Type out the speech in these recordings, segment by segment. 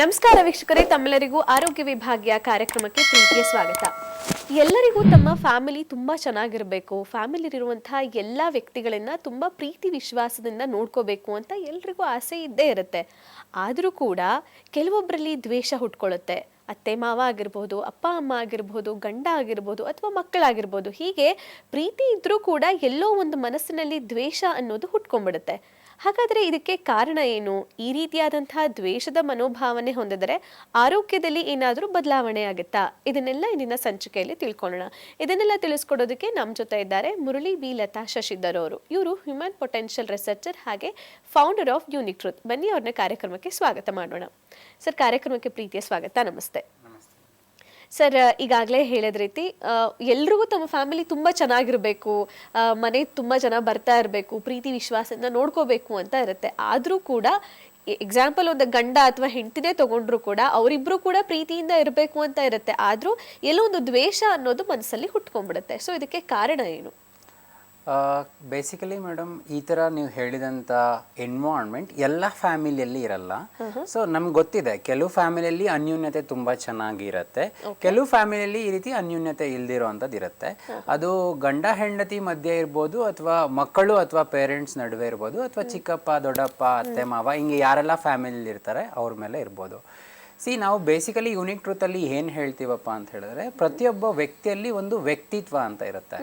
ನಮಸ್ಕಾರ ವೀಕ್ಷಕರೇ, ತಮ್ಮೆಲ್ಲರಿಗೂ ಆರೋಗ್ಯ ವಿಭಾಗೀಯ ಕಾರ್ಯಕ್ರಮಕ್ಕೆ ಪ್ರೀತಿಯ ಸ್ವಾಗತ. ಎಲ್ಲರಿಗೂ ತಮ್ಮ ಫ್ಯಾಮಿಲಿ ತುಂಬಾ ಚೆನ್ನಾಗಿರಬೇಕು. ಫ್ಯಾಮಿಲಿರುವಂತಹ ಎಲ್ಲ ವ್ಯಕ್ತಿಗಳನ್ನ ತುಂಬ ಪ್ರೀತಿ ವಿಶ್ವಾಸದಿಂದ ನೋಡ್ಕೋಬೇಕು ಅಂತ ಎಲ್ರಿಗೂ ಆಸೆ ಇದ್ದೇ ಇರುತ್ತೆ. ಆದರೂ ಕೂಡ ಕೆಲವೊಬ್ಬರಲ್ಲಿ ದ್ವೇಷ ಹುಟ್ಕೊಳ್ಳುತ್ತೆ. ಅತ್ತೆ, ಮಾವ ಆಗಿರ್ಬೋದು, ಅಪ್ಪ, ಅಮ್ಮ ಆಗಿರ್ಬೋದು, ಗಂಡ ಆಗಿರ್ಬೋದು ಅಥವಾ ಮಕ್ಕಳಾಗಿರ್ಬೋದು, ಹೀಗೆ ಪ್ರೀತಿ ಇದ್ರೂ ಕೂಡ ಎಲ್ಲೋ ಒಂದು ಮನಸ್ಸಿನಲ್ಲಿ ದ್ವೇಷ ಅನ್ನೋದು ಹುಟ್ಕೊಂಡ್ಬಿಡುತ್ತೆ. ಹಾಗಾದ್ರೆ ಇದಕ್ಕೆ ಕಾರಣ ಏನು? ಈ ರೀತಿಯಾದಂತಹ ದ್ವೇಷದ ಮನೋಭಾವನೆ ಹೊಂದಿದರೆ ಆರೋಗ್ಯದಲ್ಲಿ ಏನಾದರೂ ಬದಲಾವಣೆ ಆಗುತ್ತಾ? ಇದನ್ನೆಲ್ಲ ಇಂದಿನ ಸಂಚಿಕೆಯಲ್ಲಿ ತಿಳ್ಕೊಳ್ಳೋಣ. ಇದನ್ನೆಲ್ಲ ತಿಳಿಸ್ಕೊಡೋದಕ್ಕೆ ನಮ್ಮ ಜೊತೆ ಇದ್ದಾರೆ ಮುರಳಿ ಬಿ ಲತಾ ಶಶಿಧರ್ ಅವರು. ಇವರು ಹ್ಯೂಮನ್ ಪೊಟೆನ್ಷಿಯಲ್ ರಿಸರ್ಚರ್ ಹಾಗೆ ಫೌಂಡರ್ ಆಫ್ ಯೂನಿಕ್ ಟ್ರೂತ್ ಬನ್ನಿ ಅವ್ರನ್ನ ಕಾರ್ಯಕ್ರಮಕ್ಕೆ ಸ್ವಾಗತ ಮಾಡೋಣ. ಸರ್, ಕಾರ್ಯಕ್ರಮಕ್ಕೆ ಪ್ರೀತಿಯ ಸ್ವಾಗತ. ನಮಸ್ತೆ. ಸರ್ ಈಗಾಗಲೇ ಹೇಳಿದ ರೀತಿ ಎಲ್ರಿಗೂ ತಮ್ಮ ಫ್ಯಾಮಿಲಿ ತುಂಬ ಚೆನ್ನಾಗಿರಬೇಕು ಮನೆ ತುಂಬ ಜನ ಬರ್ತಾ ಇರಬೇಕು, ಪ್ರೀತಿ, ವಿಶ್ವಾಸದಿಂದ ನೋಡ್ಕೋಬೇಕು ಅಂತ ಇರುತ್ತೆ. ಆದರೂ ಕೂಡ ಎಕ್ಸಾಂಪಲ್ ಒಂದು ಗಂಡ ಅಥವಾ ಹೆಂಡತಿನೇ ತಗೊಂಡ್ರು ಕೂಡ, ಅವರಿಬ್ರು ಕೂಡ ಪ್ರೀತಿಯಿಂದ ಇರಬೇಕು ಅಂತ ಇರುತ್ತೆ. ಆದರೂ, ಎಲ್ಲೋ ಒಂದು ದ್ವೇಷ ಅನ್ನೋದು ಮನಸ್ಸಲ್ಲಿ ಹುಟ್ಕೊಂಡ್ಬಿಡುತ್ತೆ. ಸೊ ಇದಕ್ಕೆ ಕಾರಣ ಏನು? ಬೇಸಿಕಲಿ ಮೇಡಮ್ ಈ ಥರ ನೀವು ಹೇಳಿದಂಥ ಎನ್ವಾರ್ಮೆಂಟ್ ಎಲ್ಲ ಫ್ಯಾಮಿಲಿಯಲ್ಲಿ ಇರಲ್ಲ. ಸೊ ನಮ್ಗೆ ಗೊತ್ತಿದೆ ಕೆಲವು ಫ್ಯಾಮಿಲಿಯಲ್ಲಿ ಅನ್ಯೂನ್ಯತೆ ತುಂಬ ಚೆನ್ನಾಗಿರುತ್ತೆ. ಕೆಲವು ಫ್ಯಾಮಿಲಿಯಲ್ಲಿ ಈ ರೀತಿ ಅನ್ಯೂನ್ಯತೆ ಇಲ್ದಿರೋವಂಥದ್ದು ಇರುತ್ತೆ. ಅದು ಗಂಡ ಹೆಂಡತಿ ಮಧ್ಯೆ ಇರ್ಬೋದು ಅಥವಾ ಮಕ್ಕಳು ಅಥವಾ ಪೇರೆಂಟ್ಸ್ ನಡುವೆ ಇರ್ಬೋದು ಅಥವಾ ಚಿಕ್ಕಪ್ಪ ದೊಡ್ಡಪ್ಪ ಅತ್ತೆ ಮಾವ ಹಿಂಗೆ ಯಾರೆಲ್ಲ ಫ್ಯಾಮಿಲಿಯಲ್ಲಿ ಇರ್ತಾರೆ ಅವ್ರ ಮೇಲೆ ಇರ್ಬೋದು. ಸಿ ನಾವು ಬೇಸಿಕಲಿ ಯೂನಿಕ್ ಟ್ರೂತಲ್ಲಿ ಏನು ಹೇಳ್ತೀವಪ್ಪ ಅಂತ ಹೇಳಿದ್ರೆ ಪ್ರತಿಯೊಬ್ಬ ವ್ಯಕ್ತಿಯಲ್ಲಿ ಒಂದು ವ್ಯಕ್ತಿತ್ವ ಅಂತ ಇರುತ್ತೆ.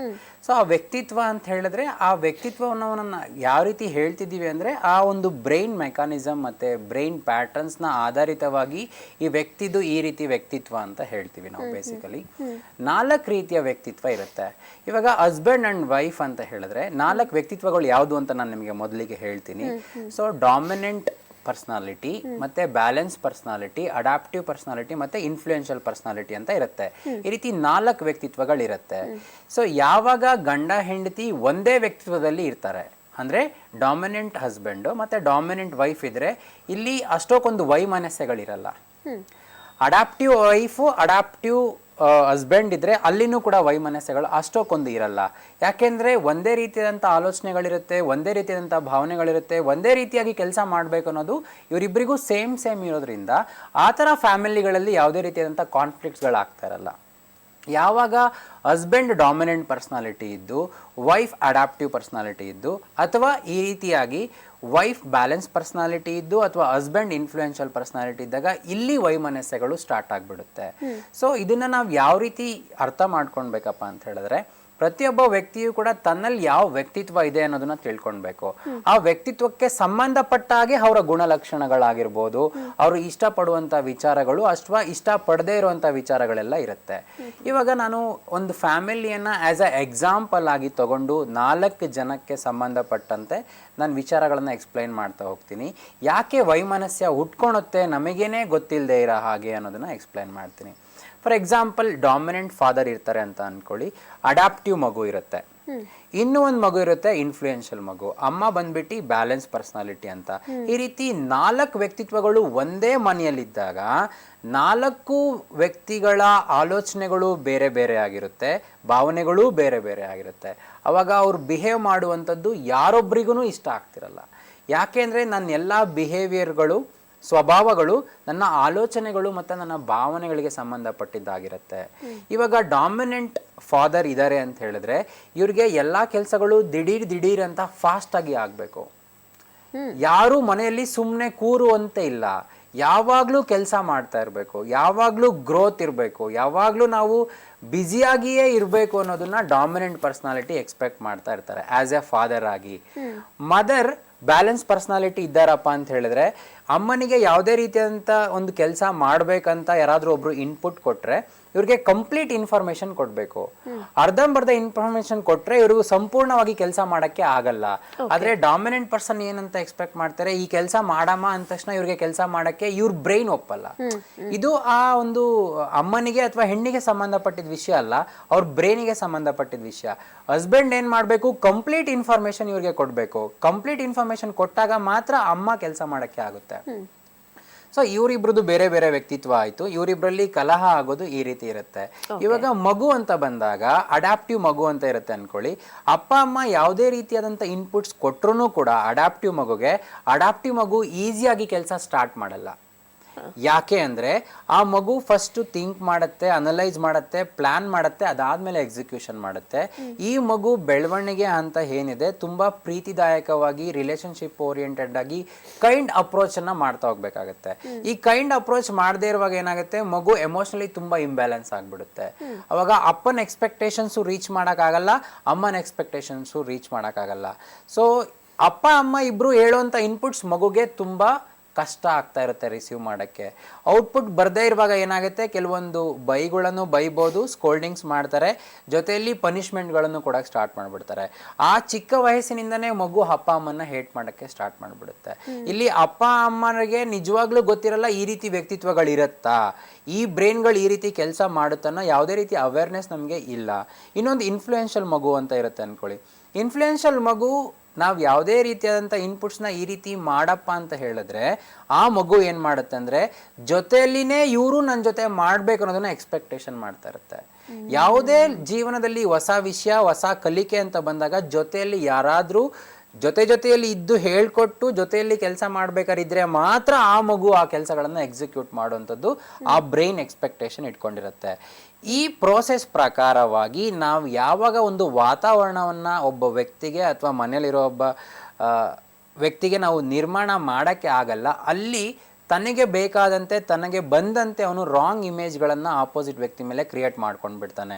ಸೊ ಆ ವ್ಯಕ್ತಿತ್ವ ಅಂತ ಹೇಳಿದ್ರೆ ಆ ವ್ಯಕ್ತಿತ್ವವನ್ನು ಯಾವ ರೀತಿ ಹೇಳ್ತಿದ್ದೀವಿ ಅಂದ್ರೆ ಆ ಒಂದು ಬ್ರೈನ್ ಮೆಕಾನಿಸಮ್ ಮತ್ತೆ ಬ್ರೈನ್ ಪ್ಯಾಟರ್ನ್ಸ್ನ ಆಧಾರಿತವಾಗಿ ಈ ವ್ಯಕ್ತಿದು ಈ ರೀತಿ ವ್ಯಕ್ತಿತ್ವ ಅಂತ ಹೇಳ್ತೀವಿ ನಾವು ಬೇಸಿಕಲಿ ನಾಲ್ಕು ರೀತಿಯ ವ್ಯಕ್ತಿತ್ವ ಇರುತ್ತೆ. ಇವಾಗ ಹಸ್ಬೆಂಡ್ ಅಂಡ್ ವೈಫ್ ಅಂತ ಹೇಳಿದ್ರೆ ನಾಲ್ಕು ವ್ಯಕ್ತಿತ್ವಗಳು ಯಾವುದು ಅಂತ ನಾನು ನಿಮಗೆ ಮೊದಲಿಗೆ ಹೇಳ್ತೀನಿ. ಸೊ ಡಾಮಿನೆಂಟ್ ಪರ್ಸ್ನಾಲಿಟಿ ಮತ್ತೆ ಬ್ಯಾಲೆನ್ಸ್ ಪರ್ಸ್ನಾಲಿಟಿ ಅಡಾಪ್ಟಿವ್ ಪರ್ಸ್ನಾಲಿಟಿ ಮತ್ತೆ ಇನ್ಫ್ಲೂಯೆನ್ಷಿಯಲ್ ಪರ್ಸ್ನಾಲಿಟಿ ಅಂತ ಇರುತ್ತೆ. ಈ ರೀತಿ ನಾಲ್ಕು ವ್ಯಕ್ತಿತ್ವಗಳಿರುತ್ತೆ. ಸೊ ಯಾವಾಗ ಗಂಡ ಹೆಂಡತಿ ಒಂದೇ ವ್ಯಕ್ತಿತ್ವದಲ್ಲಿ ಇರ್ತಾರೆ ಅಂದ್ರೆ ಡಾಮಿನೆಂಟ್ ಹಸ್ಬೆಂಡು ಮತ್ತೆ ಡಾಮಿನೆಂಟ್ ವೈಫ್ ಇದ್ರೆ ಇಲ್ಲಿ ಅಷ್ಟೊಕ್ಕೊಂದು ವೈಮನಸ್ಯಗಳಿರಲ್ಲ. ಅಡಾಪ್ಟಿವ್ ವೈಫು ಅಡಾಪ್ಟಿವ್ ಹಸ್ಬೆಂಡ್ ಇದ್ರೆ ಅಲ್ಲಿನೂ ಕೂಡ ವೈಮನಸ್ಯಗಳು ಅಷ್ಟೊಕ್ಕೊಂದು ಇರಲ್ಲ. ಯಾಕೆಂದ್ರೆ ಒಂದೇ ರೀತಿಯಾದಂಥ ಆಲೋಚನೆಗಳಿರುತ್ತೆ, ಒಂದೇ ರೀತಿಯಾದಂಥ ಭಾವನೆಗಳಿರುತ್ತೆ, ಒಂದೇ ರೀತಿಯಾಗಿ ಕೆಲಸ ಮಾಡಬೇಕು ಅನ್ನೋದು ಇವರಿಬ್ಬರಿಗೂ ಸೇಮ್ ಸೇಮ್ ಇರೋದ್ರಿಂದ ಆ ಥರ ಫ್ಯಾಮಿಲಿಗಳಲ್ಲಿ ಯಾವುದೇ ರೀತಿಯಾದಂಥ ಕಾನ್ಫ್ಲಿಕ್ಟ್ಸ್ಗಳಾಗ್ತಾ ಇರಲ್ಲ. ಯಾವಾಗ ಹಸ್ಬೆಂಡ್ ಡಾಮಿನೆಂಟ್ ಪರ್ಸ್ನಾಲಿಟಿ ಇದ್ದು ವೈಫ್ ಅಡಾಪ್ಟಿವ್ ಪರ್ಸ್ನಾಲಿಟಿ ಇದ್ದು ಅಥವಾ ಈ ರೀತಿಯಾಗಿ ವೈಫ್ ಬ್ಯಾಲೆನ್ಸ್ ಪರ್ಸ್ನಾಲಿಟಿ ಇದ್ದು ಅಥವಾ ಹಸ್ಬೆಂಡ್ ಇನ್ಫ್ಲೂಯೆನ್ಷಿಯಲ್ ಪರ್ಸ್ನಾಲಿಟಿ ಇದ್ದಾಗ ಇಲ್ಲಿ ವೈಮನಸ್ಯಗಳು ಸ್ಟಾರ್ಟ್ ಆಗಿಬಿಡುತ್ತೆ. ಸೊ ಇದನ್ನ ನಾವು ಯಾವ ರೀತಿ ಅರ್ಥ ಮಾಡ್ಕೊಳ್ಬೇಕಪ್ಪ ಅಂತ ಹೇಳಿದ್ರೆ ಪ್ರತಿಯೊಬ್ಬ ವ್ಯಕ್ತಿಯು ಕೂಡ ತನ್ನಲ್ಲಿ ಯಾವ ವ್ಯಕ್ತಿತ್ವ ಇದೆ ಅನ್ನೋದನ್ನ ತಿಳ್ಕೊಳ್ಬೇಕು ಆ ವ್ಯಕ್ತಿತ್ವಕ್ಕೆ ಸಂಬಂಧಪಟ್ಟ ಹಾಗೆ ಅವರ ಗುಣಲಕ್ಷಣಗಳಾಗಿರ್ಬೋದು ಅವರು ಇಷ್ಟಪಡುವಂಥ ವಿಚಾರಗಳು ಅಥವಾ ಇಷ್ಟಪಡದೇ ಇರುವಂತ ವಿಚಾರಗಳೆಲ್ಲ ಇರುತ್ತೆ. ಇವಾಗ ನಾನು ಒಂದು ಫ್ಯಾಮಿಲಿಯನ್ನ ಆಸ್ ಅ ಎಕ್ಸಾಂಪಲ್ ಆಗಿ ತಗೊಂಡು ನಾಲ್ಕು ಜನಕ್ಕೆ ಸಂಬಂಧಪಟ್ಟಂತೆ ನಾನು ವಿಚಾರಗಳನ್ನು ಎಕ್ಸ್ಪ್ಲೈನ್ ಮಾಡ್ತಾ ಹೋಗ್ತೀನಿ. ಯಾಕೆ ವೈಮನಸ್ಯ ಹುಟ್ಕೊಳುತ್ತೆ ನಮಗೇನೆ ಗೊತ್ತಿಲ್ಲದೆ ಇರೋ ಹಾಗೆ ಅನ್ನೋದನ್ನ ಎಕ್ಸ್ಪ್ಲೈನ್ ಮಾಡ್ತೀನಿ. ಫಾರ್ ಎಕ್ಸಾಂಪಲ್ ಡಾಮಿನೆಂಟ್ ಫಾದರ್ ಇರ್ತಾರೆ ಅಂತ ಅನ್ಕೊಳ್ಳಿ. ಅಡಾಪ್ಟಿವ್ ಮಗು ಇರುತ್ತೆ. ಇನ್ನು ಒಂದು ಮಗು ಇರುತ್ತೆ ಇನ್ಫ್ಲೂಯೆನ್ಷಿಯಲ್ ಮಗು. ಅಮ್ಮ ಬಂದ್ಬಿಟ್ಟು ಬ್ಯಾಲೆನ್ಸ್ ಪರ್ಸನಾಲಿಟಿ ಅಂತ. ಈ ರೀತಿ ನಾಲ್ಕು ವ್ಯಕ್ತಿತ್ವಗಳು ಒಂದೇ ಮನೆಯಲ್ಲಿದ್ದಾಗ ನಾಲ್ಕು ವ್ಯಕ್ತಿಗಳ ಆಲೋಚನೆಗಳು ಬೇರೆ ಬೇರೆ ಆಗಿರುತ್ತೆ ಭಾವನೆಗಳು ಬೇರೆ ಬೇರೆ ಆಗಿರುತ್ತೆ. ಅವಾಗ ಅವ್ರು ಬಿಹೇವ್ ಮಾಡುವಂಥದ್ದು ಯಾರೊಬ್ರಿಗೂ ಇಷ್ಟ ಆಗ್ತಿರಲ್ಲ. ಯಾಕೆಂದ್ರೆ ನನ್ನ ಎಲ್ಲ ಬಿಹೇವಿಯರ್ಗಳು ಸ್ವಭಾವಗಳು ನನ್ನ ಆಲೋಚನೆಗಳು ಮತ್ತು ನನ್ನ ಭಾವನೆಗಳಿಗೆ ಸಂಬಂಧಪಟ್ಟಿದ್ದಾಗಿರುತ್ತೆ. ಇವಾಗ ಡಾಮಿನೆಂಟ್ ಫಾದರ್ ಇದ್ದಾರೆ ಅಂತ ಹೇಳಿದ್ರೆ ಇವ್ರಿಗೆ ಎಲ್ಲ ಕೆಲಸಗಳು ದಿಢೀರ್ ದಿಢೀರ್ ಅಂತ ಫಾಸ್ಟ್ ಆಗಿ ಆಗಬೇಕು. ಯಾರು ಮನೆಯಲ್ಲಿ ಸುಮ್ಮನೆ ಕೂರುವಂತೆ ಇಲ್ಲ. ಯಾವಾಗಲೂ ಕೆಲಸ ಮಾಡ್ತಾ ಇರಬೇಕು. ಯಾವಾಗಲೂ ಗ್ರೋತ್ ಇರಬೇಕು. ಯಾವಾಗಲೂ ನಾವು ಬ್ಯುಸಿಯಾಗಿಯೇ ಇರಬೇಕು ಅನ್ನೋದನ್ನ ಡಾಮಿನೆಂಟ್ ಪರ್ಸ್ನಾಲಿಟಿ ಎಕ್ಸ್ಪೆಕ್ಟ್ ಮಾಡ್ತಾ ಇರ್ತಾರೆ. ಆ್ಯಸ್ ಎ ಫಾದರ್ ಆಗಿ. ಮದರ್ ಬ್ಯಾಲೆನ್ಸ್ ಪರ್ಸ್ನಾಲಿಟಿ ಇದ್ದಾರಪ್ಪ ಅಂತ ಹೇಳಿದ್ರೆ, ಅಮ್ಮನಿಗೆ ಯಾವುದೇ ರೀತಿಯಾದಂಥ ಒಂದು ಕೆಲಸ ಮಾಡಬೇಕಂತ ಯಾರಾದರೂ ಒಬ್ಬರು ಇನ್ಪುಟ್ ಕೊಟ್ರೆ ಇವ್ರಿಗೆ ಕಂಪ್ಲೀಟ್ ಇನ್ಫಾರ್ಮೇಶನ್ ಕೊಡಬೇಕು. ಅರ್ಧಂಬರ್ಧ ಇನ್ಫಾರ್ಮೇಶನ್ ಕೊಟ್ರೆ ಇವ್ರಿಗೂ ಸಂಪೂರ್ಣವಾಗಿ ಕೆಲಸ ಮಾಡಕ್ಕೆ ಆಗಲ್ಲ. ಆದ್ರೆ ಡಾಮಿನೆಂಟ್ ಪರ್ಸನ್ ಏನಂತ ಎಕ್ಸ್ಪೆಕ್ಟ್ ಮಾಡ್ತಾರೆ? ಈ ಕೆಲಸ ಮಾಡಮ್ಮ ಅಂದ ತಕ್ಷಣ ಇವ್ರಿಗೆ ಕೆಲಸ ಮಾಡಕ್ಕೆ ಇವ್ರ ಬ್ರೈನ್ ಒಪ್ಪಲ್ಲ. ಇದು ಆ ಒಂದು ಅಮ್ಮನಿಗೆ ಅಥವಾ ಹೆಣ್ಣಿಗೆ ಸಂಬಂಧಪಟ್ಟಿದ ವಿಷಯ ಅಲ್ಲ ಅವ್ರ ಬ್ರೈನಿಗೆ ಸಂಬಂಧಪಟ್ಟಿದ ವಿಷಯ. ಹಸ್ಬೆಂಡ್ ಏನ್ ಮಾಡಬೇಕು? ಕಂಪ್ಲೀಟ್ ಇನ್ಫಾರ್ಮೇಶನ್ ಇವ್ರಿಗೆ ಕೊಡ್ಬೇಕು. ಕಂಪ್ಲೀಟ್ ಇನ್ಫಾರ್ಮೇಶನ್ ಕೊಟ್ಟಾಗ ಮಾತ್ರ ಅಮ್ಮ ಕೆಲಸ ಮಾಡಕ್ಕೆ ಆಗುತ್ತೆ. ಸೊ ಇವರಿಬ್ರದ್ದು ಬೇರೆ ಬೇರೆ ವ್ಯಕ್ತಿತ್ವ ಆಯ್ತು. ಇವರಿಬ್ರಲ್ಲಿ ಕಲಹ ಆಗೋದು ಈ ರೀತಿ ಇರುತ್ತೆ. ಇವಾಗ ಮಗು ಅಂತ ಬಂದಾಗ ಅಡಾಪ್ಟಿವ್ ಮಗು ಅಂತ ಇರುತ್ತೆ ಅನ್ಕೊಳ್ಳಿ. ಅಪ್ಪ ಅಮ್ಮ ಯಾವುದೇ ರೀತಿಯಾದಂಥ ಇನ್ಪುಟ್ಸ್ ಕೊಟ್ರು ಕೂಡ ಅಡಾಪ್ಟಿವ್ ಮಗುಗೆ ಅಡಾಪ್ಟಿವ್ ಮಗು ಈಸಿಯಾಗಿ ಕೆಲಸ ಸ್ಟಾರ್ಟ್ ಮಾಡಲ್ಲ. ಯಾಕೆ ಅಂದ್ರೆ ಆ ಮಗು ಫಸ್ಟ್ ಥಿಂಕ್ ಮಾಡುತ್ತೆ ಅನಲೈಸ್ ಮಾಡುತ್ತೆ ಪ್ಲಾನ್ ಮಾಡುತ್ತೆ, ಅದಾದ್ಮೇಲೆ ಎಕ್ಸಿಕ್ಯೂಷನ್ ಮಾಡುತ್ತೆ. ಈ ಮಗು ಬೆಳವಣಿಗೆ ಅಂತ ಏನಿದೆ, ತುಂಬಾ ಪ್ರೀತಿದಾಯಕವಾಗಿ ರಿಲೇಶನ್ಶಿಪ್ ಓರಿಯೆಂಟೆಡ್ ಆಗಿ ಕೈಂಡ್ ಅಪ್ರೋಚ್ ಅನ್ನ ಮಾಡ್ತಾ ಹೋಗ್ಬೇಕಾಗತ್ತೆ. ಈ ಕೈಂಡ್ ಅಪ್ರೋಚ್ ಮಾಡದೇ ಇರುವಾಗ ಏನಾಗುತ್ತೆ, ಮಗು ಎಮೋಷನಲಿ ತುಂಬಾ ಇಂಬ್ಯಾಲೆನ್ಸ್ ಆಗ್ಬಿಡುತ್ತೆ. ಅವಾಗ ಅಪ್ಪನ ಎಕ್ಸ್ಪೆಕ್ಟೇಷನ್ಸು ರೀಚ್ ಮಾಡೋಕ್ಕಾಗಲ್ಲ, ಅಮ್ಮನ ಎಕ್ಸ್ಪೆಕ್ಟೇಷನ್ಸು ರೀಚ್ ಮಾಡೋಕ್ಕಾಗಲ್ಲ. ಸೊ ಅಪ್ಪ, ಅಮ್ಮ ಇಬ್ರು ಹೇಳುವಂಥ ಇನ್ಪುಟ್ಸ್ ಮಗುಗೆ ತುಂಬಾ ಕಷ್ಟ ಆಗ್ತಾ ಇರುತ್ತೆ ರಿಸೀವ್ ಮಾಡೋಕ್ಕೆ. ಔಟ್ಪುಟ್ ಬರದೇ ಇರುವಾಗ ಏನಾಗುತ್ತೆ? ಕೆಲವೊಂದು ಬೈಗಳನ್ನು ಬೈಬೋದು ಸ್ಕೋಲ್ಡಿಂಗ್ಸ್ ಮಾಡ್ತಾರೆ. ಜೊತೆಯಲ್ಲಿ ಪನಿಷ್ಮೆಂಟ್ಗಳನ್ನು ಕೊಡೋಕ್ಕೆ ಸ್ಟಾರ್ಟ್ ಮಾಡಿಬಿಡ್ತಾರೆ. ಆ ಚಿಕ್ಕ ವಯಸ್ಸಿನಿಂದನೇ ಮಗು ಅಪ್ಪ ಅಮ್ಮನ ಹೇಟ್ ಮಾಡೋಕ್ಕೆ ಸ್ಟಾರ್ಟ್ ಮಾಡಿಬಿಡುತ್ತೆ. ಇಲ್ಲಿ ಅಪ್ಪ ಅಮ್ಮನಿಗೆ ನಿಜವಾಗ್ಲೂ ಗೊತ್ತಿರಲ್ಲ ಈ ರೀತಿ ವ್ಯಕ್ತಿತ್ವಗಳಿರುತ್ತಾ? ಈ ಬ್ರೈನ್ಗಳು ಈ ರೀತಿ ಕೆಲಸ ಮಾಡುತ್ತನ್ನೋ ಯಾವುದೇ ರೀತಿ ಅವೇರ್ನೆಸ್ ನಮಗೆ ಇಲ್ಲ. ಇನ್ನೊಂದು ಇನ್ಫ್ಲೂಯೆನ್ಷಿಯಲ್ ಮಗು ಅಂತ ಇರುತ್ತೆ ಅಂದ್ಕೊಳ್ಳಿ ಇನ್ಫ್ಲೂಯೆನ್ಷಿಯಲ್ ಮಗು ನಾವು ಯಾವುದೇ ರೀತಿಯಾದಂಥ ಇನ್ಪುಟ್ಸ್ನ ಈ ರೀತಿ ಮಾಡಪ್ಪ ಅಂತ ಹೇಳಿದ್ರೆ ಆ ಮಗು ಏನು ಮಾಡುತ್ತೆ ಅಂದರೆ ಜೊತೆಯಲ್ಲಿನೇ ಇವರು ನನ್ನ ಜೊತೆ ಮಾಡಬೇಕು ಅನ್ನೋದನ್ನ ಎಕ್ಸ್ಪೆಕ್ಟೇಷನ್ ಮಾಡ್ತಾ ಇರುತ್ತೆ. ಯಾವುದೇ ಜೀವನದಲ್ಲಿ ಹೊಸ ವಿಷಯ ಹೊಸ ಕಲಿಕೆ ಅಂತ ಬಂದಾಗ ಜೊತೆಯಲ್ಲಿ ಯಾರಾದರೂ ಜೊತೆ ಜೊತೆಯಲ್ಲಿ ಇದ್ದು ಹೇಳ್ಕೊಟ್ಟು ಜೊತೆಯಲ್ಲಿ ಕೆಲಸ ಮಾಡಬೇಕಾದ್ರೆ ಮಾತ್ರ ಆ ಮಗು ಆ ಕೆಲಸಗಳನ್ನು ಎಕ್ಸಿಕ್ಯೂಟ್ ಮಾಡುವಂಥದ್ದು ಆ ಬ್ರೈನ್ ಎಕ್ಸ್ಪೆಕ್ಟೇಷನ್ ಇಟ್ಕೊಂಡಿರುತ್ತೆ. ಈ ಪ್ರೋಸೆಸ್ ಪ್ರಕಾರವಾಗಿ ನಾವು ಯಾವಾಗ ಒಂದು ವಾತಾವರಣವನ್ನು ಒಬ್ಬ ವ್ಯಕ್ತಿಗೆ ಅಥವಾ ಮನೇಲಿರೋ ಒಬ್ಬ ವ್ಯಕ್ತಿಗೆ ನಾವು ನಿರ್ಮಾಣ ಮಾಡೋಕ್ಕೆ ಆಗಲ್ಲ, ಅಲ್ಲಿ ತನಗೆ ಬೇಕಾದಂತೆ, ತನಗೆ ಬಂದಂತೆ ಅವನು ರಾಂಗ್ ಇಮೇಜ್ಗಳನ್ನು ಆಪೋಸಿಟ್ ವ್ಯಕ್ತಿ ಮೇಲೆ ಕ್ರಿಯೇಟ್ ಮಾಡ್ಕೊಂಡು ಬಿಡ್ತಾನೆ.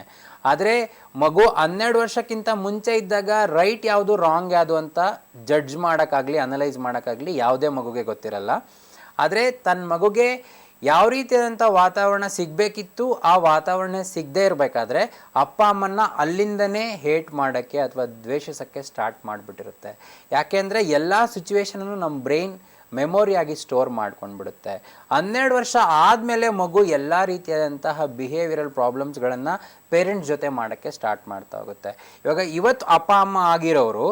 ಆದರೆ ಮಗು ಹನ್ನೆರಡು ವರ್ಷಕ್ಕಿಂತ ಮುಂಚೆ ಇದ್ದಾಗ ರೈಟ್ ಯಾವುದು ರಾಂಗ್ ಯಾವುದು ಅಂತ ಜಡ್ಜ್ ಮಾಡೋಕ್ಕಾಗಲಿ ಅನಲೈಸ್ ಮಾಡೋಕ್ಕಾಗಲಿ ಯಾವುದೇ ಮಗುಗೆ ಗೊತ್ತಿರಲ್ಲ. ಆದರೆ ತನ್ನ ಮಗುಗೆ ಯಾವ ರೀತಿಯಾದಂಥ ವಾತಾವರಣ ಸಿಗಬೇಕಿತ್ತು, ಆ ವಾತಾವರಣ ಸಿಗದೇ ಇರಬೇಕಾದ್ರೆ ಅಪ್ಪ ಅಮ್ಮನ್ನ ಅಲ್ಲಿಂದನೇ ಹೇಟ್ ಮಾಡೋಕ್ಕೆ ಅಥವಾ ದ್ವೇಷಿಸೋಕ್ಕೆ ಸ್ಟಾರ್ಟ್ ಮಾಡಿಬಿಟ್ಟಿರುತ್ತೆ. ಯಾಕೆಂದರೆ ಎಲ್ಲ ಸಿಚುವೇಶನನ್ನು ನಮ್ಮ ಬ್ರೈನ್ ಮೆಮೊರಿಯಾಗಿ ಸ್ಟೋರ್ ಮಾಡ್ಕೊಂಡ್ಬಿಡುತ್ತೆ. ಹನ್ನೆರಡು ವರ್ಷ ಆದಮೇಲೆ ಮಗು ಎಲ್ಲ ರೀತಿಯಾದಂತಹ ಬಿಹೇವಿಯರಲ್ ಪ್ರಾಬ್ಲಮ್ಸ್ಗಳನ್ನು ಪೇರೆಂಟ್ಸ್ ಜೊತೆ ಮಾಡೋಕ್ಕೆ ಸ್ಟಾರ್ಟ್ ಮಾಡ್ತಾ ಹೋಗುತ್ತೆ. ಇವಾಗ ಇವತ್ತು ಅಪ್ಪ ಅಮ್ಮ ಆಗಿರೋರು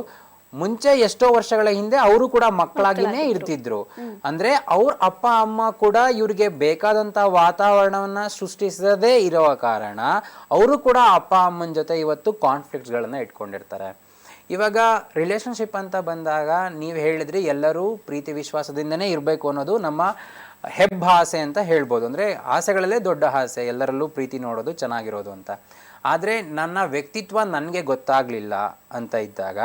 ಮುಂಚೆ ಎಷ್ಟೋ ವರ್ಷಗಳ ಹಿಂದೆ ಅವರು ಕೂಡ ಮಕ್ಕಳಾಗಿನೇ ಇರ್ತಿದ್ರು. ಅಂದ್ರೆ ಅವ್ರ ಅಪ್ಪ ಅಮ್ಮ ಕೂಡ ಇವ್ರಿಗೆ ಬೇಕಾದಂತ ವಾತಾವರಣವನ್ನ ಸೃಷ್ಟಿಸದೇ ಇರೋ ಕಾರಣ ಅವರು ಕೂಡ ಅಪ್ಪ ಅಮ್ಮನ ಜೊತೆ ಇವತ್ತು ಕಾನ್ಫ್ಲಿಕ್ಟ್ಸ್ ಗಳನ್ನ ಇಟ್ಕೊಂಡಿರ್ತಾರೆ. ಇವಾಗ ರಿಲೇಶನ್ಶಿಪ್ ಅಂತ ಬಂದಾಗ ನೀವು ಹೇಳಿದ್ರಿ ಎಲ್ಲರೂ ಪ್ರೀತಿ ವಿಶ್ವಾಸದಿಂದನೇ ಇರಬೇಕು ಅನ್ನೋದು ನಮ್ಮ ಹೆಬ್ಬಾಸೆ ಅಂತ ಹೇಳ್ಬೋದು. ಅಂದರೆ ಆಸೆಗಳಲ್ಲೇ ದೊಡ್ಡ ಆಸೆ, ಎಲ್ಲರಲ್ಲೂ ಪ್ರೀತಿ ನೋಡೋದು ಚೆನ್ನಾಗಿರೋದು ಅಂತ. ಆದರೆ ನನ್ನ ವ್ಯಕ್ತಿತ್ವ ನನಗೆ ಗೊತ್ತಾಗಲಿಲ್ಲ ಅಂತ ಇದ್ದಾಗ,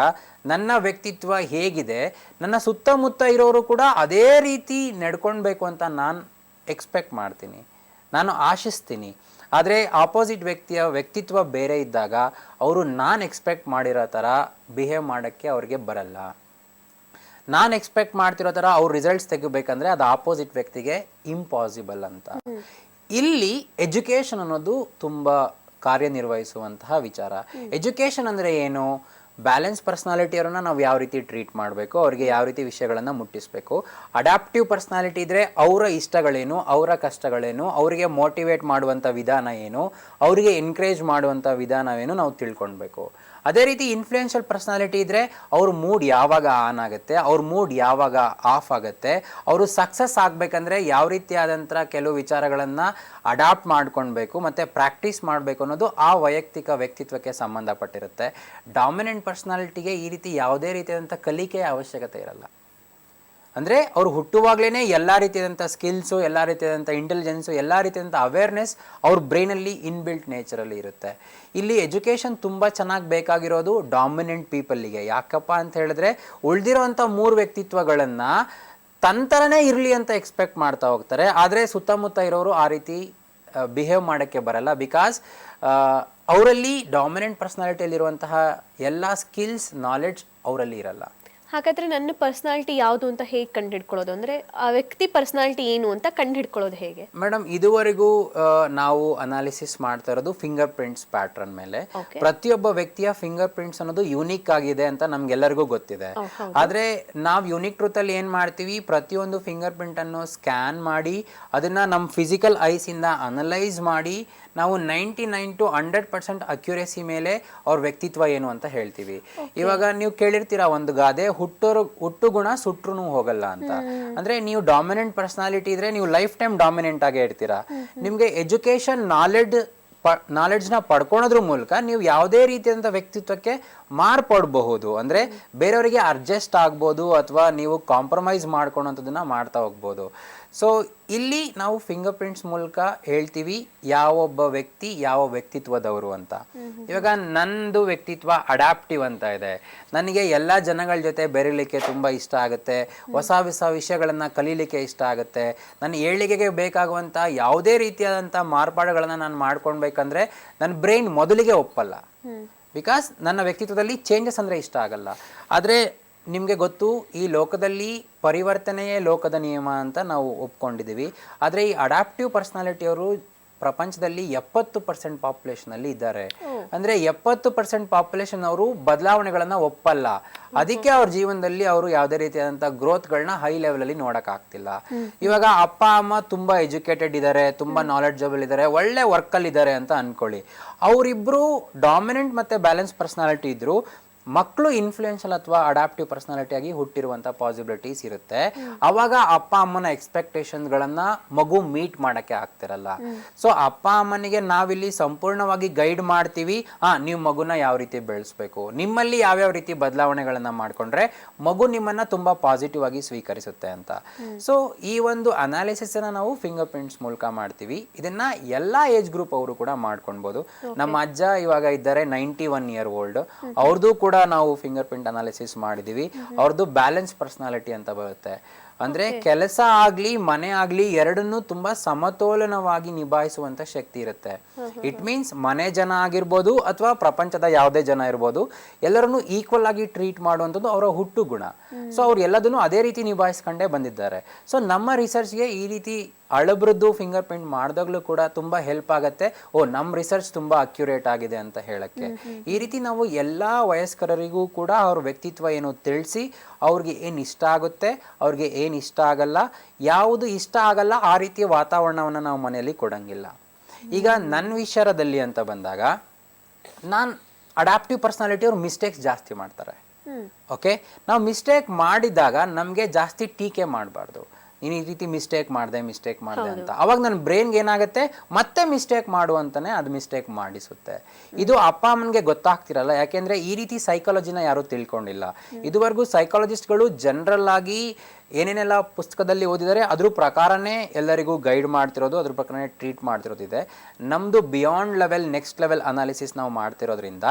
ನನ್ನ ವ್ಯಕ್ತಿತ್ವ ಹೇಗಿದೆ, ನನ್ನ ಸುತ್ತಮುತ್ತ ಇರೋರು ಕೂಡ ಅದೇ ರೀತಿ ನಡ್ಕೊಳ್ಬೇಕು ಅಂತ ನಾನು ಎಕ್ಸ್ಪೆಕ್ಟ್ ಮಾಡ್ತೀನಿ. ನಾನು ಆಶಿಸ್ತೀನಿ. ಆದರೆ ಆಪೋಸಿಟ್ ವ್ಯಕ್ತಿಯ ವ್ಯಕ್ತಿತ್ವ ಬೇರೆ ಇದ್ದಾಗ ಅವರು ನಾನ್ ಎಕ್ಸ್ಪೆಕ್ಟ್ ಮಾಡಿರೋ ಥರ ಬಿಹೇವ್ ಮಾಡೋಕ್ಕೆ ಅವ್ರಿಗೆ ಬರಲ್ಲ. ನಾನ್ ಎಕ್ಸ್ಪೆಕ್ಟ್ ಮಾಡ್ತಿರೋ ಥರ ಅವ್ರ ರಿಸಲ್ಟ್ಸ್ ತೆಗಿಬೇಕಂದ್ರೆ ಅದು ಆಪೋಸಿಟ್ ವ್ಯಕ್ತಿಗೆ ಇಂಪಾಸಿಬಲ್ ಅಂತ. ಇಲ್ಲಿ ಎಜುಕೇಷನ್ ಅನ್ನೋದು ತುಂಬ ಕಾರ್ಯನಿರ್ವಹಿಸುವಂತಹ ವಿಚಾರ. ಎಜುಕೇಶನ್ ಅಂದರೆ ಏನು? ಬ್ಯಾಲೆನ್ಸ್ ಪರ್ಸ್ನಾಲಿಟಿಯವರನ್ನ ನಾವು ಯಾವ ರೀತಿ ಟ್ರೀಟ್ ಮಾಡಬೇಕು, ಅವರಿಗೆ ಯಾವ ರೀತಿ ವಿಷಯಗಳನ್ನು ಮುಟ್ಟಿಸಬೇಕು. ಅಡಾಪ್ಟಿವ್ ಪರ್ಸ್ನಾಲಿಟಿ ಇದ್ದರೆ ಅವರ ಇಷ್ಟಗಳೇನು, ಅವರ ಕಷ್ಟಗಳೇನು, ಅವರಿಗೆ ಮೋಟಿವೇಟ್ ಮಾಡುವಂಥ ವಿಧಾನ ಏನು, ಅವರಿಗೆ ಎನ್ಕರೇಜ್ ಮಾಡುವಂಥ ವಿಧಾನವೇನು ನಾವು ತಿಳ್ಕೊಳ್ಬೇಕು. ಅದೇ ರೀತಿ ಇನ್ಫ್ಲೂಯೆನ್ಷಿಯಲ್ ಪರ್ಸ್ನಾಲಿಟಿ ಇದ್ದರೆ ಅವ್ರ ಮೂಡ್ ಯಾವಾಗ ಆನ್ ಆಗುತ್ತೆ, ಅವ್ರ ಮೂಡ್ ಯಾವಾಗ ಆಫ್ ಆಗುತ್ತೆ, ಅವರು ಸಕ್ಸಸ್ ಆಗಬೇಕಂದ್ರೆ ಯಾವ ರೀತಿಯಾದಂಥ ಕೆಲವು ವಿಚಾರಗಳನ್ನು ಅಡಾಪ್ಟ್ ಮಾಡ್ಕೊಳ್ಬೇಕು ಮತ್ತು ಪ್ರಾಕ್ಟೀಸ್ ಮಾಡಬೇಕು ಅನ್ನೋದು ಆ ವೈಯಕ್ತಿಕ ವ್ಯಕ್ತಿತ್ವಕ್ಕೆ ಸಂಬಂಧಪಟ್ಟಿರುತ್ತೆ. ಡಾಮಿನೆಂಟ್ ಪರ್ಸ್ನಾಲಿಟಿಗೆ ಈ ರೀತಿ ಯಾವುದೇ ರೀತಿಯಾದಂಥ ಕಲಿಕೆಯ ಅವಶ್ಯಕತೆ ಇರಲ್ಲ. ಅಂದರೆ ಅವರು ಹುಟ್ಟುವಾಗಲೇ ಎಲ್ಲ ರೀತಿಯಾದಂಥ ಸ್ಕಿಲ್ಸು ಎಲ್ಲ ರೀತಿಯಾದಂಥ ಇಂಟೆಲಿಜೆನ್ಸು ಎಲ್ಲ ರೀತಿಯಾದಂಥ ಅವೇರ್ನೆಸ್ ಅವ್ರ ಬ್ರೈನಲ್ಲಿ ಇನ್ಬಿಲ್ಟ್ ನೇಚರಲ್ಲಿ ಇರುತ್ತೆ. ಇಲ್ಲಿ ಎಜುಕೇಷನ್ ತುಂಬ ಚೆನ್ನಾಗಿ ಬೇಕಾಗಿರೋದು ಡಾಮಿನೆಂಟ್ ಪೀಪಲ್ಲಿಗೆ ಯಾಕಪ್ಪ ಅಂತ ಹೇಳಿದ್ರೆ ಉಳಿದಿರೋಂಥ ಮೂರು ವ್ಯಕ್ತಿತ್ವಗಳನ್ನು ತಂತರನೇ ಇರಲಿ ಅಂತ ಎಕ್ಸ್ಪೆಕ್ಟ್ ಮಾಡ್ತಾ ಹೋಗ್ತಾರೆ. ಆದರೆ ಸುತ್ತಮುತ್ತ ಇರೋರು ಆ ರೀತಿ ಬಿಹೇವ್ ಮಾಡೋಕ್ಕೆ ಬರಲ್ಲ. ಬಿಕಾಸ್ ಅವರಲ್ಲಿ ಡಾಮಿನೆಂಟ್ ಪರ್ಸ್ನಾಲಿಟಿಯಲ್ಲಿರುವಂತಹ ಎಲ್ಲ ಸ್ಕಿಲ್ಸ್ ನಾಲೆಡ್ಜ್ ಅವರಲ್ಲಿ ಇರಲ್ಲ. ಹಾಗಾದ್ರೆ ನನ್ನ ಪರ್ಸನಾಲಿಟಿ ಯಾವುದು ಅಂತ ಹೇಗೆ ಕಂಡುಹಿಡ್ಕೊಳ್ಳೋದು ಅಂದ್ರೆ ಆ ವ್ಯಕ್ತಿ ಪರ್ಸನಾಲಿಟಿ ಏನು ಅಂತ ಕಂಡುಹಿಡ್ಕೊಳ್ಳೋದು ಹೇಗೆ? ಮೇಡಮ್ ಇದುವರೆಗೂ ನಾವು ಅನಾಲಿಸಿಸ್ ಮಾಡ್ತಾ ಇರೋದು ಫಿಂಗರ್ ಪ್ರಿಂಟ್ಸ್ ಪ್ಯಾಟ್ರನ್ ಮೇಲೆ ಪ್ರತಿಯೊಬ್ಬ ವ್ಯಕ್ತಿಯ ಫಿಂಗರ್ ಪ್ರಿಂಟ್ಸ್ ಅನ್ನೋದು ಯುನೀಕ್ ಆಗಿದೆ ಅಂತ ನಮ್ಗೆಲ್ಲರಿಗೂ ಗೊತ್ತಿದೆ. ಆದ್ರೆ ನಾವು ಯುನೀಕ್ ಟ್ರೂತ್ ಅಲ್ಲಿ ಏನ್ ಮಾಡ್ತೀವಿ? ಪ್ರತಿಯೊಂದು ಫಿಂಗರ್ ಪ್ರಿಂಟ್ ಅನ್ನು ಸ್ಕ್ಯಾನ್ ಮಾಡಿ ಅದನ್ನ ನಮ್ಮ ಫಿಸಿಕಲ್ ಐಸ್ ಇಂದ ಅನಲೈಸ್ ಮಾಡಿ ನಾವು ninety nine to hundred percent accuracy ಮೇಲೆ ಅವ್ರ ವ್ಯಕ್ತಿತ್ವ ಏನು ಅಂತ ಹೇಳ್ತೀವಿ. ಇವಾಗ ನೀವು ಕೇಳಿರ್ತೀರಾ ಒಂದು ಗಾದೆ ಹುಟ್ಟೋರು ಹುಟ್ಟು ಗುಣ ಸುಟ್ರು ಹೋಗಲ್ಲ ಅಂತ. ಅಂದ್ರೆ ನೀವು ಡಾಮಿನೆಂಟ್ ಪರ್ಸನಾಲಿಟಿ ಇದ್ರೆ ನೀವು ಲೈಫ್ ಟೈಮ್ ಡಾಮಿನೆಂಟ್ ಆಗೇ ಇರ್ತೀರಾ. ನಿಮ್ಗೆ ಎಜುಕೇಶನ್ ನಾಲೆಡ್ಜ್ ಪ ನಾಲೆಡ್ಜ್ನ ಪಡ್ಕೊಳೋದ್ರ ಮೂಲಕ ನೀವು ಯಾವುದೇ ರೀತಿಯಾದಂಥ ವ್ಯಕ್ತಿತ್ವಕ್ಕೆ ಮಾರ್ಪಡಬಹುದು. ಅಂದ್ರೆ ಬೇರೆಯವರಿಗೆ ಅಡ್ಜಸ್ಟ್ ಆಗ್ಬೋದು ಅಥವಾ ನೀವು ಕಾಂಪ್ರಮೈಸ್ ಮಾಡ್ಕೊಳೋಂಥದ್ದನ್ನ ಮಾಡ್ತಾ ಹೋಗ್ಬೋದು. ಸೊ ಇಲ್ಲಿ ನಾವು ಫಿಂಗರ್ ಪ್ರಿಂಟ್ಸ್ ಮೂಲಕ ಹೇಳ್ತೀವಿ ಯಾವೊಬ್ಬ ವ್ಯಕ್ತಿ ಯಾವ ವ್ಯಕ್ತಿತ್ವದವರು ಅಂತ. ಇವಾಗ ನಂದು ವ್ಯಕ್ತಿತ್ವ ಅಡಾಪ್ಟಿವ್ ಅಂತ ಇದೆ. ನನಗೆ ಎಲ್ಲ ಜನಗಳ ಜೊತೆ ಬೆರೀಲಿಕ್ಕೆ ತುಂಬ ಇಷ್ಟ ಆಗುತ್ತೆ. ಹೊಸ ಹೊಸ ವಿಷಯಗಳನ್ನು ಕಲೀಲಿಕ್ಕೆ ಇಷ್ಟ ಆಗುತ್ತೆ. ನನ್ನ ಏಳಿಗೆಗೆ ಬೇಕಾಗುವಂಥ ಯಾವುದೇ ರೀತಿಯಾದಂಥ ಮಾರ್ಪಾಡುಗಳನ್ನು ನಾನು ಮಾಡ್ಕೊಳ್ಬೇಕಂದ್ರೆ ನನ್ನ ಬ್ರೈನ್ ಮೊದಲಿಗೆ ಒಪ್ಪಲ್ಲ. ಬಿಕಾಸ್ ನನ್ನ ವ್ಯಕ್ತಿತ್ವದಲ್ಲಿ ಚೇಂಜಸ್ ಅಂದರೆ ಇಷ್ಟ ಆಗಲ್ಲ. ಆದರೆ ನಿಮಗೆ ಗೊತ್ತು, ಈ ಲೋಕದಲ್ಲಿ ಪರಿವರ್ತನೆಯೇ ಲೋಕದ ನಿಯಮ ಅಂತ ನಾವು ಒಪ್ಕೊಂಡಿದ್ದೀವಿ. ಆದರೆ ಈ ಅಡಾಪ್ಟಿವ್ ಪರ್ಸನಾಲಿಟಿಯವರು ಪ್ರಪಂಚದಲ್ಲಿ ಎಪ್ಪತ್ತು ಪರ್ಸೆಂಟ್ ಪಾಪ್ಯುಲೇಷನಲ್ಲಿ ಇದ್ದಾರೆ. ಅಂದ್ರೆ ಎಪ್ಪತ್ತು ಪರ್ಸೆಂಟ್ ಪಾಪ್ಯುಲೇಷನ್ ಅವರು ಬದಲಾವಣೆಗಳನ್ನ ಒಪ್ಪಲ್ಲ. ಅದಕ್ಕೆ ಅವ್ರ ಜೀವನದಲ್ಲಿ ಅವರು ಯಾವುದೇ ಗ್ರೋತ್ ಗ್ರೋತ್ಗಳನ್ನ ಹೈ ಲೆವೆಲಲ್ಲಿ ನೋಡಕ್ ಆಗ್ತಿಲ್ಲ. ಇವಾಗ ಅಪ್ಪ ಅಮ್ಮ ತುಂಬಾ ಎಜುಕೇಟೆಡ್ ಇದ್ದಾರೆ ತುಂಬಾ ನಾಲೆಡ್ಜಬಲ್ ಇದ್ದಾರೆ ಒಳ್ಳೆ ವರ್ಕಲ್ಲಿ ಇದ್ದಾರೆ ಅಂತ ಅನ್ಕೊಳ್ಳಿ. ಅವರಿಬ್ರು ಡಾಮಿನೆಂಟ್ ಮತ್ತೆ ಬ್ಯಾಲೆನ್ಸ್ ಪರ್ಸನಾಲಿಟಿ ಇದ್ರು ಮಕ್ಕಳು ಇನ್ಫ್ಲೂಯೆನ್ಷಿಯಲ್ ಅಥವಾ ಅಡಾಪ್ಟಿವ್ ಪರ್ಸನಾಲಿಟಿ ಆಗಿ ಹುಟ್ಟಿರುವಂತ ಪಾಸಿಬಿಲಿಟೀಸ್ ಇರುತ್ತೆ. ಅವಾಗ ಅಪ್ಪ ಅಮ್ಮನ ಎಕ್ಸ್ಪೆಕ್ಟೇಷನ್ಗಳನ್ನ ಮಗು ಮೀಟ್ ಮಾಡಕ್ಕೆ ಆಗ್ತಿರಲ್ಲ. ಸೊ ಅಪ್ಪ ಅಮ್ಮನಿಗೆ ನಾವಿಲ್ಲಿ ಸಂಪೂರ್ಣವಾಗಿ ಗೈಡ್ ಮಾಡ್ತೀವಿ ಆ ನೀವು ಮಗುನ ಯಾವ ರೀತಿ ಬೆಳೆಸ್ಬೇಕು? ನಿಮ್ಮಲ್ಲಿ ಯಾವ್ಯಾವ ರೀತಿ ಬದಲಾವಣೆಗಳನ್ನ ಮಾಡ್ಕೊಂಡ್ರೆ ಮಗು ನಿಮ್ಮನ್ನ ತುಂಬಾ ಪಾಸಿಟಿವ್ ಆಗಿ ಸ್ವೀಕರಿಸುತ್ತೆ ಅಂತ. ಸೊ ಈ ಒಂದು ಅನಾಲಿಸಿಸ್ ಅನ್ನ ನಾವು ಫಿಂಗರ್ ಪ್ರಿಂಟ್ಸ್ ಮೂಲಕ ಮಾಡ್ತೀವಿ. ಇದನ್ನ ಎಲ್ಲಾ ಏಜ್ ಗ್ರೂಪ್ ಅವರು ಕೂಡ ಮಾಡ್ಕೊಳ್ಬಹುದು ನಮ್ಮ ಅಜ್ಜ ಇವಾಗ ಇದ್ದಾರೆ ನೈಂಟಿ ಒನ್ ಇಯರ್ ಓಲ್ಡ್ ಅವ್ರದ್ದು ಕೂಡ ನಾವು ಫಿಂಗರ್ ಪ್ರಿಂಟ್ ಅನಾಲಿಸಿಸ್ ಮಾಡಿದೀವಿ ಅವ್ರದ್ದು ಬ್ಯಾಲೆನ್ಸ್ ಪರ್ಸನಾಲಿಟಿ ಅಂತ ಬರುತ್ತೆ. ಅಂದ್ರೆ ಕೆಲಸ ಆಗ್ಲಿ ಮನೆ ಆಗ್ಲಿ ಎರಡನ್ನೂ ತುಂಬಾ ಸಮತೋಲನವಾಗಿ ನಿಭಾಯಿಸುವಂತ ಶಕ್ತಿ ಇರುತ್ತೆ. ಇಟ್ ಮೀನ್ಸ್ ಮನೆ ಜನ ಆಗಿರ್ಬೋದು ಅಥವಾ ಪ್ರಪಂಚದ ಯಾವುದೇ ಜನ ಇರ್ಬೋದು ಎಲ್ಲರನ್ನು ಈಕ್ವಲ್ ಆಗಿ ಟ್ರೀಟ್ ಮಾಡುವಂಥದ್ದು ಅವರ ಹುಟ್ಟು ಗುಣ ಸೊ ಅವ್ರು ಎಲ್ಲದನ್ನು ಅದೇ ರೀತಿ ನಿಭಾಯಿಸ್ಕೊಂಡೇ ಬಂದಿದ್ದಾರೆ. ಸೊ ನಮ್ಮ ರಿಸರ್ಚ್ಗೆ ಈ ರೀತಿ ಅಳಬ್ರದ್ದು ಫಿಂಗರ್ ಪ್ರಿಂಟ್ ಮಾಡಿದಾಗ್ಲೂ ಕೂಡ ತುಂಬಾ ಹೆಲ್ಪ್ ಆಗುತ್ತೆ. ಓ ನಮ್ಮ ರಿಸರ್ಚ್ ತುಂಬಾ ಅಕ್ಯುರೇಟ್ ಆಗಿದೆ ಅಂತ ಹೇಳಕ್ಕೆ. ಈ ರೀತಿ ನಾವು ಎಲ್ಲಾ ವಯಸ್ಕರರಿಗೂ ಕೂಡ ಅವ್ರ ವ್ಯಕ್ತಿತ್ವ ಏನು ತಿಳಿಸಿ ಅವ್ರಿಗೆ ಏನು ಇಷ್ಟ ಆಗುತ್ತೆ ಅವ್ರಿಗೆ ಏನು ಇಷ್ಟ ಆಗಲ್ಲ ಯಾವುದು ಇಷ್ಟ ಆಗಲ್ಲ ಆ ರೀತಿಯ ವಾತಾವರಣವನ್ನು ನಾವು ಮನೆಯಲ್ಲಿ ಕೊಡಂಗಿಲ್ಲ. ಈಗ ನನ್ನ ವಿಚಾರದಲ್ಲಿ ಅಂತ ಬಂದಾಗ ನಾನು ಅಡಾಪ್ಟಿವ್ ಪರ್ಸನಾಲಿಟಿ ಅವ್ರು ಮಿಸ್ಟೇಕ್ಸ್ ಜಾಸ್ತಿ ಮಾಡ್ತಾರೆ. ಓಕೆ ನಾವು ಮಿಸ್ಟೇಕ್ ಮಾಡಿದಾಗ ನಮಗೆ ಜಾಸ್ತಿ ಟೀಕೆ ಮಾಡಬಾರ್ದು. ನೀನು ಈ ರೀತಿ ಮಿಸ್ಟೇಕ್ ಮಾಡಿದೆ ಮಿಸ್ಟೇಕ್ ಮಾಡಿದೆ ಅಂತ. ಅವಾಗ ನನ್ನ ಬ್ರೈನ್ಗೆ ಏನಾಗುತ್ತೆ? ಮತ್ತೆ ಮಿಸ್ಟೇಕ್ ಮಾಡು ಅಂತಾನೆ ಅದು ಮಿಸ್ಟೇಕ್ ಮಾಡಿಸುತ್ತೆ. ಇದು ಅಪ್ಪ ಅಮ್ಮನಿಗೆ ಗೊತ್ತಾಗ್ತಿರಲ್ಲ ಯಾಕೆಂದ್ರೆ ಈ ರೀತಿ ಸೈಕಾಲಜಿನ ಯಾರು ತಿಳ್ಕೊಂಡಿಲ್ಲ. ಇದುವರೆಗೂ ಸೈಕಾಲಜಿಸ್ಟ್ಗಳು ಜನರಲ್ ಆಗಿ ಏನೇನೆಲ್ಲ ಪುಸ್ತಕದಲ್ಲಿ ಓದಿದರೆ ಅದ್ರ ಪ್ರಕಾರನೇ ಎಲ್ಲರಿಗೂ ಗೈಡ್ ಮಾಡ್ತಿರೋದು, ಅದ್ರ ಪ್ರಕಾರನೇ ಟ್ರೀಟ್ ಮಾಡ್ತಿರೋದಿದೆ. ನಮ್ಮದು beyond level next level analysis ನಾವು ಮಾಡ್ತಿರೋದ್ರಿಂದ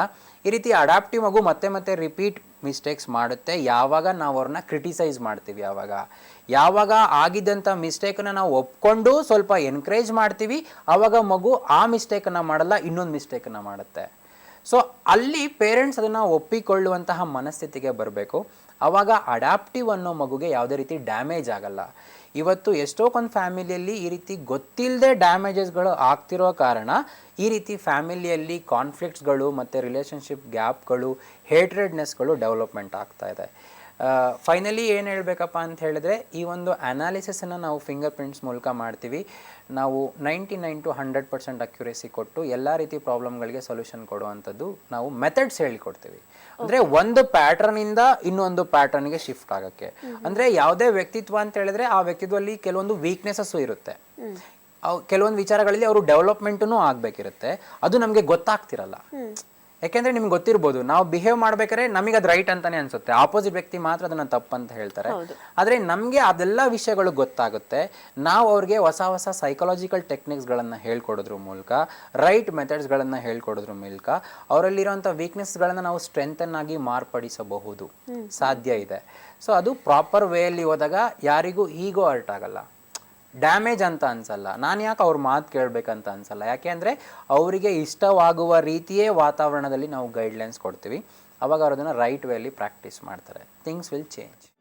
ಈ ರೀತಿ ಅಡಾಪ್ಟಿವ್ ಮಗು ಮತ್ತೆ ಮತ್ತೆ ರಿಪೀಟ್ ಮಿಸ್ಟೇಕ್ಸ್ ಮಾಡುತ್ತೆ. ಯಾವಾಗ ನಾವು ಅವ್ರನ್ನ ಕ್ರಿಟಿಸೈಸ್ ಮಾಡ್ತೀವಿ ಯಾವಾಗ ಯಾವಾಗ ಆಗಿದ್ದಂಥ ಮಿಸ್ಟೇಕನ್ನು ನಾವು ಒಪ್ಕೊಂಡು ಸ್ವಲ್ಪ ಎನ್ಕರೇಜ್ ಮಾಡ್ತೀವಿ ಆವಾಗ ಮಗು ಆ ಮಿಸ್ಟೇಕನ್ನು ಮಾಡಲ್ಲ, ಇನ್ನೊಂದು ಮಿಸ್ಟೇಕನ್ನು ಮಾಡುತ್ತೆ. ಸೊ ಅಲ್ಲಿ ಪೇರೆಂಟ್ಸ್ ಅದನ್ನು ಒಪ್ಪಿಕೊಳ್ಳುವಂತಹ ಮನಸ್ಥಿತಿಗೆ ಬರಬೇಕು. ಆವಾಗ ಅಡಾಪ್ಟಿವ್ ಅನ್ನೋ ಮಗುಗೆ ಯಾವುದೇ ರೀತಿ ಡ್ಯಾಮೇಜ್ ಆಗಲ್ಲ. ಇವತ್ತು ಎಷ್ಟೋ ಒಂದು ಫ್ಯಾಮಿಲಿಯಲ್ಲಿ ಈ ರೀತಿ ಗೊತ್ತಿಲ್ಲದೆ ಡ್ಯಾಮೇಜಸ್ಗಳು ಆಗ್ತಿರೋ ಕಾರಣ ಈ ರೀತಿ ಫ್ಯಾಮಿಲಿಯಲ್ಲಿ ಕಾನ್ಫ್ಲಿಕ್ಟ್ಸ್ಗಳು ಮತ್ತು ರಿಲೇಷನ್ಶಿಪ್ ಗ್ಯಾಪ್ಗಳು, ಹೇಟ್ರೆಡ್ನೆಸ್ಗಳು ಡೆವಲಪ್ಮೆಂಟ್ ಆಗ್ತಾ ಇದೆ. ಫೈನಲಿ ಏನು ಹೇಳಬೇಕಪ್ಪ ಅಂತ ಹೇಳಿದ್ರೆ ಈ ಒಂದು ಅನಾಲಿಸಿಸನ್ನು ನಾವು ಫಿಂಗರ್ ಪ್ರಿಂಟ್ಸ್ ಮೂಲಕ ಮಾಡ್ತೀವಿ. ನಾವು ninety nine to hundred percent accuracy ಕೊಟ್ಟು ಎಲ್ಲ ರೀತಿ ಪ್ರಾಬ್ಲಮ್ಗಳಿಗೆ ಸೊಲ್ಯೂಷನ್ ಕೊಡುವಂಥದ್ದು ನಾವು ಮೆಥಡ್ಸ್ ಹೇಳ್ಕೊಡ್ತೀವಿ. ಅಂದರೆ ಒಂದು ಪ್ಯಾಟರ್ನ್ ಇಂದ ಇನ್ನೊಂದು ಪ್ಯಾಟರ್ನ್ಗೆ ಶಿಫ್ಟ್ ಆಗಕ್ಕೆ. ಅಂದ್ರೆ ಯಾವುದೇ ವ್ಯಕ್ತಿತ್ವ ಅಂತ ಹೇಳಿದ್ರೆ ಆ ವ್ಯಕ್ತಿತ್ವದಲ್ಲಿ ಕೆಲವೊಂದು ವೀಕ್ನೆಸಸ್ಸು ಇರುತ್ತೆ. ಕೆಲವೊಂದು ವಿಚಾರಗಳಲ್ಲಿ ಅವರು ಡೆವಲಪ್ಮೆಂಟೂ ಆಗ್ಬೇಕಿರುತ್ತೆ. ಅದು ನಮಗೆ ಗೊತ್ತಾಗ್ತಿರಲ್ಲ. ಯಾಕೆಂದ್ರೆ ನಿಮ್ಗೆ ಗೊತ್ತಿರ್ಬೋದು ನಾವು ಬಿಹೇವ್ ಮಾಡ್ಬೇಕಾದ್ರೆ ನಮಗೆ ಅದು ರೈಟ್ ಅಂತಾನೆ ಅನ್ಸುತ್ತೆ. ಆಪೋಸಿಟ್ ವ್ಯಕ್ತಿ ಮಾತ್ರ ಅದನ್ನ ತಪ್ಪಂತ ಹೇಳ್ತಾರೆ. ಆದ್ರೆ ನಮಗೆ ಅದೆಲ್ಲ ವಿಷಯಗಳು ಗೊತ್ತಾಗುತ್ತೆ. ನಾವು ಅವ್ರಿಗೆ ಹೊಸ ಹೊಸ ಸೈಕಾಲಜಿಕಲ್ ಟೆಕ್ನಿಕ್ಸ್ಗಳನ್ನು ಹೇಳ್ಕೊಡೋದ್ರ ಮೂಲಕ ರೈಟ್ ಮೆಥಡ್ಸ್ ಮೆಥಡ್ಸ್ಗಳನ್ನು ಹೇಳ್ಕೊಡೋದ್ರ ಮೂಲಕ ಅವರಲ್ಲಿರುವಂಥ ವೀಕ್ನೆಸ್ಗಳನ್ನು ನಾವು ಸ್ಟ್ರೆಂಥನ್ನಾಗಿ ಮಾರ್ಪಡಿಸಬಹುದು. ಸಾಧ್ಯ ಇದೆ. ಸೊ ಅದು ಪ್ರಾಪರ್ ವೇಯಲ್ಲಿ ಹೋದಾಗ ಯಾರಿಗೂ ಈಗೋ ಅರ್ಟ್ ಆಗಲ್ಲ. ಡ್ಯಾಮೇಜ್ ಅಂತ ಅನ್ಸಲ್ಲ. ನಾನು ಯಾಕೆ ಅವ್ರ ಮಾತು ಕೇಳಬೇಕಂತ ಅನ್ಸಲ್ಲ. ಯಾಕೆ ಅಂದರೆ ಅವರಿಗೆ ಇಷ್ಟವಾಗುವ ರೀತಿಯೇ ವಾತಾವರಣದಲ್ಲಿ ನಾವು ಗೈಡ್ಲೈನ್ಸ್ ಕೊಡ್ತೀವಿ. ಅವಾಗ ಅವ್ರು ಅದನ್ನು ರೈಟ್ ವೇಲಿ ಪ್ರಾಕ್ಟೀಸ್ ಮಾಡ್ತಾರೆ. Things will change